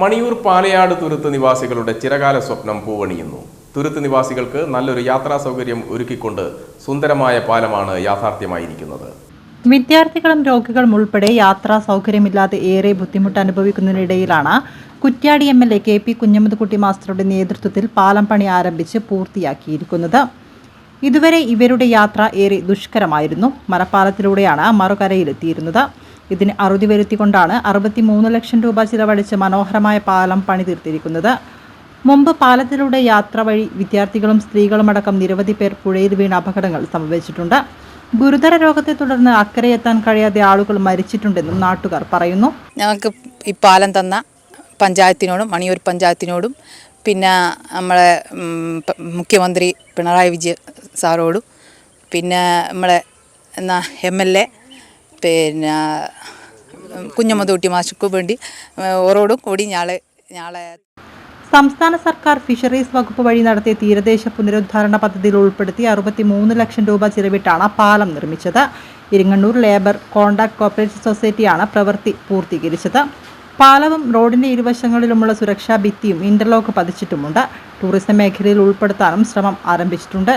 മണിയൂർ പാലയാട് തുരുത്ത് നിവാസികളുടെ ചിരകാല സ്വപ്നം പൂവണിയുന്നു. തുരുത്ത് നിവാസികൾക്ക് നല്ലൊരു യാത്രാ സൗകര്യം ഒരുക്കിക്കൊണ്ട് സുന്ദരമായ പാലമാണ് യാഥാർത്ഥ്യമായിരിക്കുന്നത്. വിദ്യാർത്ഥികളും രോഗികളും ഉൾപ്പെടെ യാത്രാ സൗകര്യമില്ലാതെ ഏറെ ബുദ്ധിമുട്ട് അനുഭവിക്കുന്നതിനിടയിലാണ് Kuttiadi M L A K P Kunhammadkutty മാസ്റ്ററുടെ നേതൃത്വത്തിൽ പാലം പണി ആരംഭിച്ച് പൂർത്തിയാക്കിയിരിക്കുന്നത്. ഇതുവരെ ഇവരുടെ യാത്ര ഏറെ ദുഷ്കരമായിരുന്നു. മരപ്പാലത്തിലൂടെയാണ് മറുകരയിലെത്തിയിരുന്നത്. ഇതിന് അറുതി വരുത്തിക്കൊണ്ടാണ് അറുപത്തിമൂന്ന് ലക്ഷം രൂപ ചിലവഴിച്ച് മനോഹരമായ പാലം പണിതീർത്തിരിക്കുന്നത്. മുമ്പ് പാലത്തിലൂടെ യാത്ര വഴി വിദ്യാർത്ഥികളും സ്ത്രീകളുമടക്കം നിരവധി പേർ പുഴയിൽ വീണ അപകടങ്ങൾ സംഭവിച്ചിട്ടുണ്ട്. ഗുരുതര രോഗത്തെ തുടർന്ന് അക്കരെ എത്താൻ കഴിയാതെ ആളുകൾ മരിച്ചിട്ടുണ്ടെന്നും നാട്ടുകാർ പറയുന്നു. ഞങ്ങൾക്ക് ഈ പാലം തന്ന പഞ്ചായത്തിനോടും മണിയൂർ പഞ്ചായത്തിനോടും പിന്നെ നമ്മളെ മുഖ്യമന്ത്രി പിണറായി വിജയൻ സാറോടും പിന്നെ നമ്മളെ എന്നാ എം എൽ എ പിന്നെ കുഞ്ഞമ്മദൂട്ടി മാഷക്കു വേണ്ടി ഓരോടും കൂടി ഞാളെ ഞാളെ സംസ്ഥാന സർക്കാർ ഫിഷറീസ് വകുപ്പ് വഴി നടത്തിയ തീരദേശ പുനരുദ്ധാരണ പദ്ധതിയിൽ ഉൾപ്പെടുത്തി അറുപത്തിമൂന്ന് ലക്ഷം രൂപ ചിലവിട്ടാണ് പാലം നിർമ്മിച്ചത്. ഇരിങ്ങണ്ണൂർ ലേബർ കോൺട്രാക്ട് കോപ്പറേറ്റീവ് സൊസൈറ്റിയാണ് പ്രവൃത്തി പൂർത്തീകരിച്ചത്. പാലവും റോഡിന്റെ ഇരുവശങ്ങളിലുമുള്ള സുരക്ഷാ ഭിത്തിയും ഇന്റർലോക്ക് പതിച്ചിട്ടുമുണ്ട്. ടൂറിസം മേഖലയിൽ ഉൾപ്പെടുത്താനും ശ്രമം ആരംഭിച്ചിട്ടുണ്ട്.